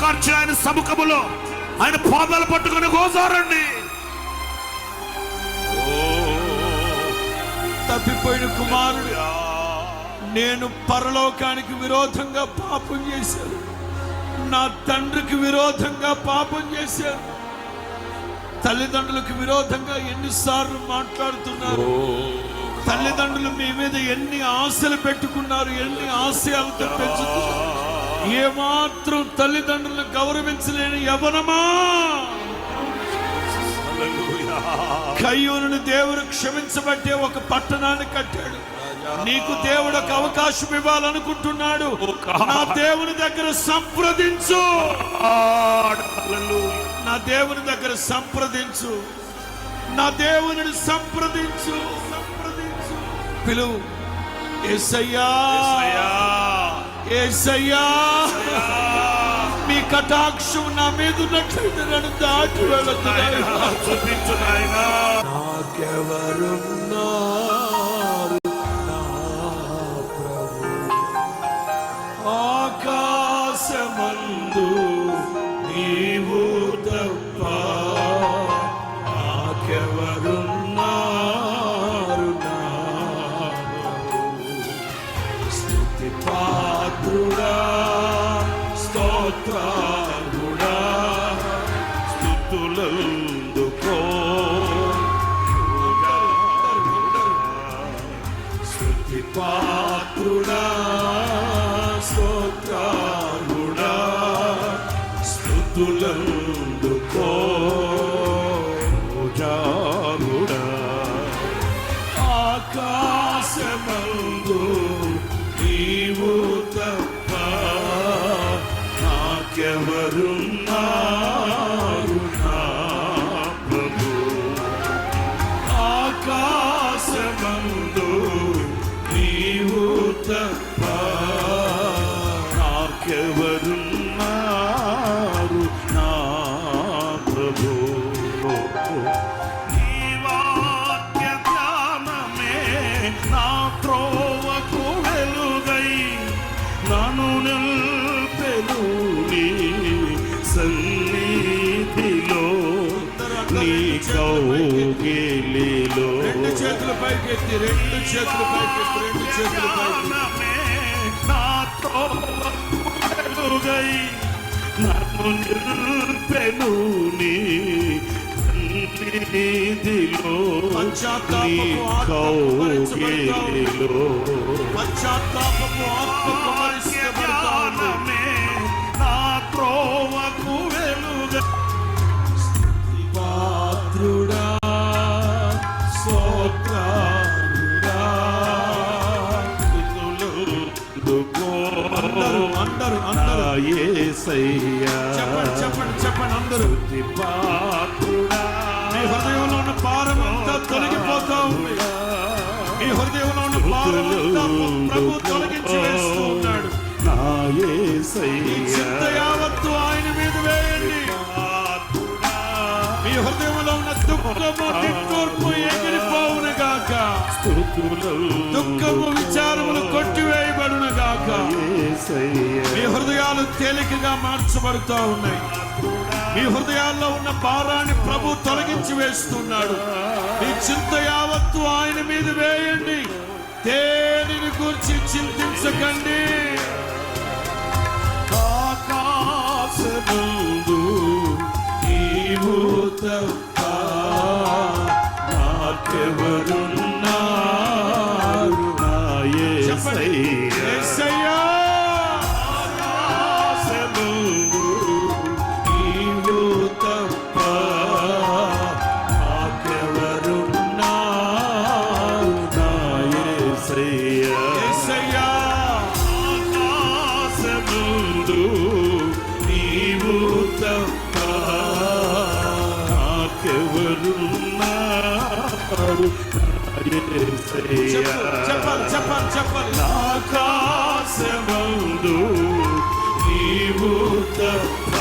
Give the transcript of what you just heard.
కార్చి ఆయన సముఖములో ఆయన పాదాలు పట్టుకొని గోజారండి తప్పిపోయిన కుమారుడు నేను పరలోకానికి విరోధంగా పాపం చేశాను. నా తండ్రికి విరోధంగా పాపం చేశాను. తల్లిదండ్రులకు విరోధంగా ఎన్నిసార్లు మాట్లాడుతున్నారు. తల్లిదండ్రులు మీ మీద ఎన్ని ఆశలు పెట్టుకున్నారు ఎన్ని ఆశయాలతో పెంచుతున్నారు. ఏమాత్రం తల్లిదండ్రులను గౌరవించలేని యవనమా? కయ్యూను దేవుడు క్షమించబట్టే ఒక పట్టణాన్ని కట్టాడు. నీకు దేవుడు ఒక అవకాశం ఇవ్వాలనుకుంటున్నాడు. నా దేవుని దగ్గర సంప్రదించు. నా దేవుని దగ్గర సంప్రదించు. నా దేవుని సంప్రదించు. సంప్రదించు. పిలువు. ఏసయ్యా. ఏసయ్యా. మీ కటాక్షం నా మీద ఉన్నట్లయితే నన్ను దాటి వెళుతున్నాను చూపించు నాయనా. నాకెవరున్నారు? నా ప్రభు. ఆకాశమందు నీవు పాత్రుడా స్తోత్రాలుడా స్తుతులందుకో జారుడా ఆకాశమందు నీవు తప్ప నాకెవరున్నారు నా ప్రభు? ఆకాశమందు నన్ను నిల్పెను నీ సన్నిధిలో. నీ కౌగిలిలో. రెండు చేతుల పైకెత్తి రెండు చేతుల పైకెత్తి రెండు చేతుల పైకెత్తి జ్ఞానమే నా త్రోవకు వెలుగై నన్ను నిల్పెను నీ సన్నిధిలో నీ కౌగిలిలో పశ్చాత్తాపము ఆత్మ కుమరిస్తబడతా ఉంది. నా త్రోవకు వెలుగై పాత్రుడా స్తోత్రాలుడా అందరూ అందరూ అందరూ చెప్పండి చెప్పండి చెప్పండి అందరూ మీ హృదయంలో ఉన్న పారము మీ హృదయంలో ఉన్న భారం అంతా ప్రభు తొలగించి వేస్తూ ఉన్నాడు. ఈ చింత యావత్తు ఆయన మీద వేయండి. మీ హృదయంలో ఉన్న దుఃఖము నిట్టూర్పు ఎగిరిపోవును గాక దుఃఖము విచారములు కొట్టివేయబడును గాక మీ హృదయాలు తేలికగా మార్చబడుతూ ఉన్నాయి. మీ హృదయాల్లో ఉన్న భారాన్ని ప్రభు తొలగించి వేస్తున్నాడు. మీ చింత యావత్తు ఆయన మీద వేయండి. దేనిని గురించి చింతించకండి. ఆకాశముందు నీవు తప్ప నాకెవరున్నారు ఆకాశముందు నీవు తప్ప నాకెవరున్నాడు చెప్పాలి చెప్పాలి చెప్పాలి. ఆకాశముందు నీవు తప్ప